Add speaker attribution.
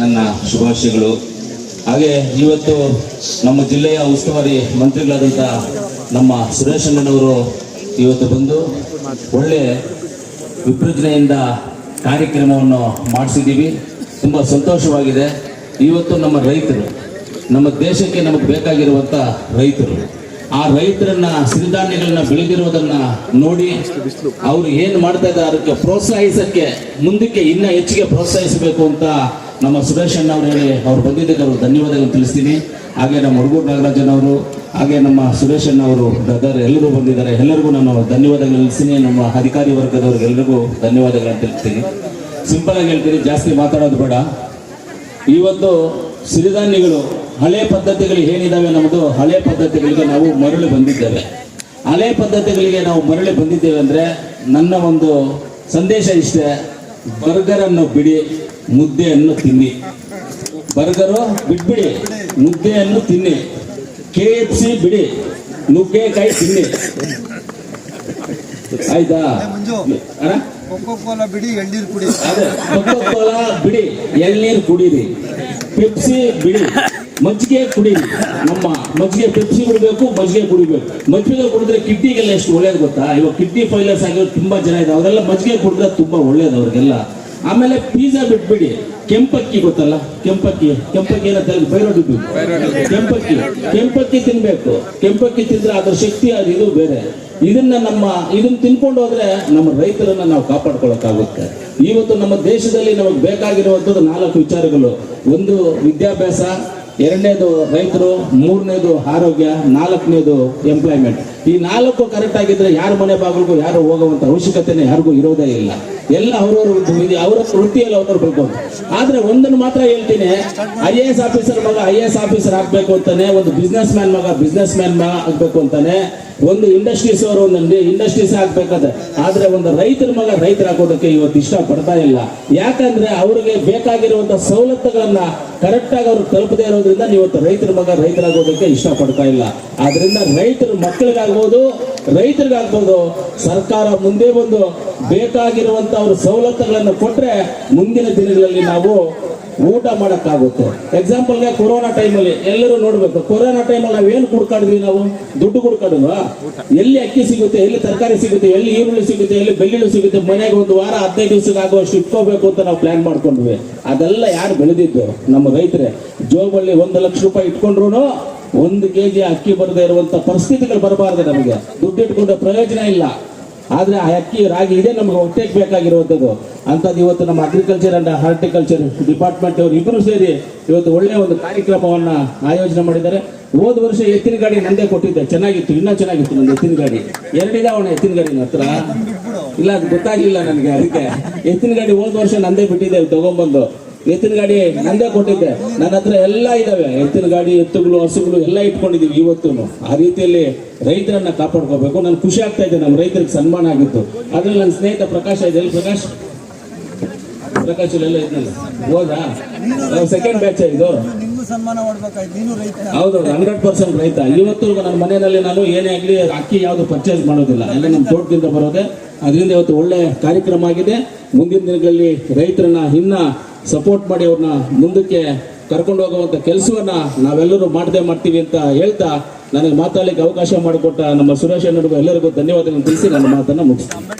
Speaker 1: ನನ್ನ ಶುಭಾಶಯಗಳು. ಹಾಗೆ ಇವತ್ತು ನಮ್ಮ ಜಿಲ್ಲೆಯ ಉಸ್ತುವಾರಿ ಮಂತ್ರಿಗಳಾದಂಥ ನಮ್ಮ ಸುರೇಶ್ ಅಣ್ಣನವರು ಇವತ್ತು ಬಂದು ಒಳ್ಳೆ ವಿಭಜನೆಯಿಂದ ಕಾರ್ಯಕ್ರಮವನ್ನು ಮಾಡಿಸಿದ್ದೀವಿ. ತುಂಬ ಸಂತೋಷವಾಗಿದೆ. ಇವತ್ತು ನಮ್ಮ ರೈತರು, ನಮ್ಮ ದೇಶಕ್ಕೆ ನಮಗೆ ಬೇಕಾಗಿರುವಂಥ ರೈತರು, ಆ ರೈತರನ್ನ ಸಿರಿಧಾನ್ಯಗಳನ್ನ ಬೆಳೆದಿರುವುದನ್ನ ನೋಡಿ ಅವ್ರು ಏನು ಮಾಡ್ತಾ ಇದ್ದಾರೆ, ಅದಕ್ಕೆ ಪ್ರೋತ್ಸಾಹಿಸಕ್ಕೆ, ಮುಂದಕ್ಕೆ ಇನ್ನ ಹೆಚ್ಚಿಗೆ ಪ್ರೋತ್ಸಾಹಿಸಬೇಕು ಅಂತ ನಮ್ಮ ಸುದರ್ಶನ್ ಅವರು ಹೇಳಿ, ಅವ್ರು ಬಂದಿದ್ದಕ್ಕೆ ಅವರು ಧನ್ಯವಾದಗಳನ್ನು ತಿಳಿಸ್ತೀನಿ. ಹಾಗೆ ನಮ್ಮ ಹುಡುಗೂರು ನಾಗರಾಜನ್ ಅವರು, ಹಾಗೆ ನಮ್ಮ ಸುರೇಶನ್ ಅವರು, ಬ್ರದರ್ ಎಲ್ಲರೂ ಬಂದಿದ್ದಾರೆ. ಎಲ್ಲರಿಗೂ ನಾನು ಧನ್ಯವಾದಗಳು ತಿಳಿಸ್ತೀನಿ. ನಮ್ಮ ಅಧಿಕಾರಿ ವರ್ಗದವ್ರಿಗೆಲ್ಲರಿಗೂ ಧನ್ಯವಾದಗಳನ್ನು ತಿಳಿಸ್ತೀನಿ. ಸಿಂಪಲ್ ಆಗಿ ಹೇಳ್ತೀನಿ, ಜಾಸ್ತಿ ಮಾತಾಡೋದು ಬೇಡ. ಇವತ್ತು ಸಿರಿಧಾನ್ಯಗಳು ಹಳೆ ಪದ್ಧತಿಗಳು ಏನಿದ್ದಾವೆ ನಮ್ಮದು ಹಳೆ ಪದ್ಧತಿಗಳಿಗೆ ನಾವು ಮರಳಿ ಬಂದಿದ್ದೇವೆ. ಹಳೆ ಪದ್ಧತಿಗಳಿಗೆ ನಾವು ಮರಳಿ ಬಂದಿದ್ದೇವೆ ಅಂದರೆ ನನ್ನ ಒಂದು ಸಂದೇಶ ಇಷ್ಟೇ. ಬರ್ಗರ್ ಅನ್ನು ಬಿಡಿ ಮುದ್ದೆಯನ್ನು ತಿನ್ನಿ. ಬರ್ಗರು ಬಿಟ್ಬಿಡಿ ಮುದ್ದೆಯನ್ನು ತಿನ್ನಿ. ಕೆ ಎಫ್ ಸಿ ಬಿಡಿ ನುಗ್ಗೆಕಾಯಿ ತಿನ್ನಿ. ಆಯ್ತಾ?
Speaker 2: ಕೋಲಾ ಬಿಡಿ ಎಳ್ನೀರು ಕುಡಿ.
Speaker 1: ಅದೇ ಕೋಲಾ ಬಿಡಿ ಎಳ್ನೀರು ಕುಡೀರಿ. ಪೆಪ್ಸಿ ಬಿಡಿ. ಮಜ್ಜಿಗೆ ಕುಡೀರಿ ನಮ್ಮ ಮಜ್ಜಿಗೆ ಪೆಪ್ಸಿ ಕುಡಿಬೇಕು, ಮಜ್ಜಿಗೆ ಕುಡಿಬೇಕು. ಮಜ್ಜಿಗೆ ಕುಡಿದ್ರೆ ಕಿಡ್ನಿಗೆಲ್ಲ ಎಷ್ಟು ಒಳ್ಳೇದು ಗೊತ್ತಾ? ಇವಾಗ ಕಿಡ್ನಿ ಫೈಲರ್ಸ್ ಆಗಿರೋ ತುಂಬಾ ಜನ ಇದೆ ಅವರೆಲ್ಲ ಮಜ್ಜಿಗೆ ಕುಡಿದ್ರೆ ತುಂಬಾ ಒಳ್ಳೇದು ಅವ್ರಿಗೆಲ್ಲ. ಆಮೇಲೆ ಪಿಜ್ಜಾ ಬಿಟ್ಬಿಡಿ. ಕೆಂಪಕ್ಕಿ ಗೊತ್ತಲ್ಲ? ಕೆಂಪಕ್ಕಿ. ಕೆಂಪಕ್ಕಿ ಏನಂತ ಬೈರೋಡಿದ್ದು ಕೆಂಪಕ್ಕಿ. ಕೆಂಪಕ್ಕಿ ತಿನ್ಬೇಕು. ಕೆಂಪಕ್ಕಿ ತಿಂದ್ರೆ ಅದ್ರ ಶಕ್ತಿ ಅದು, ಇದು ಬೇರೆ. ಇದನ್ನ ನಮ್ಮ, ಇದನ್ನ ತಿನ್ಕೊಂಡು ಹೋದ್ರೆ ನಮ್ಮ ರೈತರನ್ನ ನಾವು ಕಾಪಾಡ್ಕೊಳಕ್ಕಾಗುತ್ತೆ. ಇವತ್ತು ನಮ್ಮ ದೇಶದಲ್ಲಿ ನಮಗೆ ಬೇಕಾಗಿರುವಂಥದ್ದು ನಾಲ್ಕು ವಿಚಾರಗಳು. ಒಂದು ವಿದ್ಯಾಭ್ಯಾಸ ಎರಡನೇದು ರೈತರು, ಮೂರನೇದು ಆರೋಗ್ಯ, ನಾಲ್ಕನೇದು ಎಂಪ್ಲಾಯ್ಮೆಂಟ್ ಈ ನಾಲ್ಕು ಕರೆಕ್ಟ್ ಆಗಿದ್ರೆ ಯಾರ ಮನೆ ಬಾಗಿಲಿಗೂ ಯಾರು ಹೋಗುವಂತ ಅವಶ್ಯಕತೆನೇ ಯಾರಿಗೂ ಇರೋದೇ ಇಲ್ಲ. ಎಲ್ಲ ಅವ್ರವ್ರ ಅವರ ವೃತ್ತಿಯಲ್ಲಿ ಅವ್ರವ್ರು ಬೇಕು ಆದ್ರೆ ಒಂದನ್ನು ಮಾತ್ರ ಹೇಳ್ತೀನಿ, ಐ ಎ ಎಸ್ ಆಫೀಸರ್ ಮಗ ಐ ಎ ಎಸ್ ಆಫೀಸರ್ ಆಗ್ಬೇಕು ಅಂತಾನೆ, ಒಂದು ಬಿಸ್ನೆಸ್ ಮ್ಯಾನ್ ಮಗ ಬಿಸ್ನೆಸ್ ಮ್ಯಾನ್ ಮಗ ಆಗ್ಬೇಕು ಅಂತಾನೆ, ಒಂದು ಇಂಡಸ್ಟ್ರೀಸ್ ಅವರು ಒಂದು ಇಂಡಸ್ಟ್ರೀಸ್ ಆಗ್ಬೇಕಾದ್ರೆ, ಆದ್ರೆ ಒಂದು ರೈತರ ಮಗ ರೈತರ ಹಾಕೋದಕ್ಕೆ ಇವತ್ತು ಇಷ್ಟ ಪಡ್ತಾ ಇಲ್ಲ. ಯಾಕಂದ್ರೆ ಅವ್ರಿಗೆ ಬೇಕಾಗಿರುವಂತ ಸವಲತ್ತುಗಳನ್ನ ಕರೆಕ್ಟ್ ಆಗಿ ಅವ್ರು ತಲುಪದೇ ಇರೋದ್ರಿಂದ ಇವತ್ತು ರೈತರ ಮಗ ರೈತರಾಗೋದಕ್ಕೆ ಇಷ್ಟ ಪಡ್ತಾ ಇಲ್ಲ. ಆದ್ರಿಂದ ರೈತರ ಮಕ್ಕಳಿಗಾಗ್ಬೋದು ರೈತರಿಗಾಗ್ಬೋದು ಸರ್ಕಾರ ಮುಂದೆ ಬಂದು ಬೇಕಾಗಿರುವಂತ ಅವ್ರ ಸವಲತ್ತುಗಳನ್ನು ಕೊಟ್ರೆ ಮುಂದಿನ ದಿನಗಳಲ್ಲಿ ನಾವು ಊಟ ಮಾಡೋಕ್ಕಾಗುತ್ತೆ. ಎಕ್ಸಾಂಪಲ್ಗೆ ಕೊರೋನಾ ಟೈಮಲ್ಲಿ ಎಲ್ಲರೂ ನೋಡಬೇಕು. ಕೊರೋನಾ ಟೈಮಲ್ಲಿ ನಾವು ಏನು ಕುಡ್ಕಾಡಿದ್ವಿ ನಾವು? ದುಡ್ಡು ಕುಡ್ಕಾಡಿದ್ವಾ ಎಲ್ಲಿ ಅಕ್ಕಿ ಸಿಗುತ್ತೆ, ಎಲ್ಲಿ ತರಕಾರಿ ಸಿಗುತ್ತೆ, ಎಲ್ಲಿ ಈರುಳ್ಳಿ ಸಿಗುತ್ತೆ, ಎಲ್ಲಿ ಬೆಳ್ಳುಳ್ಳಿ ಸಿಗುತ್ತೆ, ಮನೆಗೆ ಒಂದು ವಾರ ಹದಿನೈದು ದಿವಸಕ್ಕೆ ಆಗುವಷ್ಟು ಇಟ್ಕೋಬೇಕು ಅಂತ ನಾವು ಪ್ಲಾನ್ ಮಾಡ್ಕೊಂಡ್ವಿ. ಅದೆಲ್ಲ ಯಾರು ಬೆಳೆದಿದ್ದು? ನಮ್ಮ ರೈತರೇ. ಜೋಬಲ್ಲಿ ಒಂದು ಲಕ್ಷ ರೂಪಾಯಿ ಇಟ್ಕೊಂಡ್ರು ಒಂದು ಕೆ ಜಿ ಅಕ್ಕಿ ಬರದೆ ಇರುವಂತ ಪರಿಸ್ಥಿತಿಗಳು ಬರಬಾರ್ದು ನಮಗೆ. ದುಡ್ಡು ಇಟ್ಕೊಂಡು ಪ್ರಯೋಜನ ಇಲ್ಲ. ಆದರೆ ಆ ಅಕ್ಕಿ ರಾಗಿ ಇದೆ ನಮ್ಗೆ ಹೊಟ್ಟೆಗೆ ಬೇಕಾಗಿರುವಂಥದ್ದು. ಅಂಥದ್ದು ಇವತ್ತು ನಮ್ಮ ಅಗ್ರಿಕಲ್ಚರ್ ಅಂಡ್ ಹಾರ್ಟಿಕಲ್ಚರ್ ಡಿಪಾರ್ಟ್ಮೆಂಟ್ ಅವರು ಇಬ್ಬರು ಸೇರಿ ಇವತ್ತು ಒಳ್ಳೆ ಒಂದು ಕಾರ್ಯಕ್ರಮವನ್ನ ಆಯೋಜನೆ ಮಾಡಿದ್ದಾರೆ. ಹೋದ ವರ್ಷ ಎತ್ತಿನ ಗಾಡಿ ನಂದೇ ಕೊಟ್ಟಿದ್ದೆ. ಚೆನ್ನಾಗಿತ್ತು, ಇನ್ನೂ ಚೆನ್ನಾಗಿತ್ತು ನನ್ನ ಎತ್ತಿನ ಗಾಡಿ. ಎರಡಿದಾವಣ ಎತ್ತಿನ ಗಾಡಿ ಹತ್ರ. ಇಲ್ಲ, ಅದು ಗೊತ್ತಾಗಿಲ್ಲ ನನಗೆ, ಅದಕ್ಕೆ. ಎತ್ತಿನ ಗಾಡಿ ಹೋದ ವರ್ಷ ನಂದೇ ಬಿಟ್ಟಿದ್ದೆ ತಗೊಂಡ್ಬಂದು ಎತ್ತಿನ ಗಾಡಿ ನಂದೇ ಕೊಟ್ಟಿದ್ದೆ. ನನ್ನ ಹತ್ರ ಎಲ್ಲ ಇದಾವೆ. ಎತ್ತಿನ ಗಾಡಿ, ಎತ್ತುಗಳು, ಹಸುಗಳು ಎಲ್ಲ ಇಟ್ಕೊಂಡಿದ್ದೀವಿ ಇವತ್ತು ಆ ರೀತಿಯಲ್ಲಿ ರೈತರನ್ನ ಕಾಪಾಡ್ಕೋಬೇಕು. ನಾನು ಖುಷಿ ಆಗ್ತಾ ಇದೆ. ನಮ್ಮ ರೈತರಿಗೆ ಸನ್ಮಾನ ಆಗಿತ್ತು. ಅದ್ರಲ್ಲಿ ನನ್ನ ಸ್ನೇಹಿತ ಪ್ರಕಾಶ ಇದೆ. ಪ್ರಕಾಶ್? ಪ್ರಕಾಶ್ ಇಲ್ಲೆಲ್ಲ ಇದ್ನಲ್ಲ ಹೋದಾ? ಸೆಕೆಂಡ್ ಬ್ಯಾಚ್ ಇದು? ಹೌದು ಹಂಡ್ರೆಡ್ ಪರ್ಸೆಂಟ್ ರೈತ. ಇವತ್ತು ನನ್ನ ಮನೆಯಲ್ಲಿ ನಾನು ಏನೇ ಆಗಲಿ ಅಕ್ಕಿ ಯಾವುದು ಪರ್ಚೇಸ್ ಮಾಡೋದಿಲ್ಲ. ಎಲ್ಲ ನಮ್ಮ ತೋಟದಿಂದ ಬರೋದೆ. ಅದರಿಂದ ಇವತ್ತು ಒಳ್ಳೆ ಕಾರ್ಯಕ್ರಮ ಆಗಿದೆ. ಮುಂದಿನ ದಿನಗಳಲ್ಲಿ ರೈತರನ್ನ ಇನ್ನ ಸಪೋರ್ಟ್ ಮಾಡಿ ಅವ್ರನ್ನ ಮುಂದಕ್ಕೆ ಕರ್ಕೊಂಡು ಹೋಗುವಂತ ಕೆಲಸವನ್ನ ನಾವೆಲ್ಲರೂ ಮಾಡದೆ ಮಾಡ್ತೀವಿ ಅಂತ ಹೇಳ್ತಾ ನನಗೆ ಮಾತಾಡಲಿಕ್ಕೆ ಅವಕಾಶ ಮಾಡಿಕೊಟ್ಟ ನಮ್ಮ ಸುರೇಶ್ ಎಲ್ಲರಿಗೂ ಧನ್ಯವಾದಗಳನ್ನು ತಿಳಿಸಿ ನನ್ನ ಮಾತನ್ನ ಮುಗಿಸ್ತೀನಿ.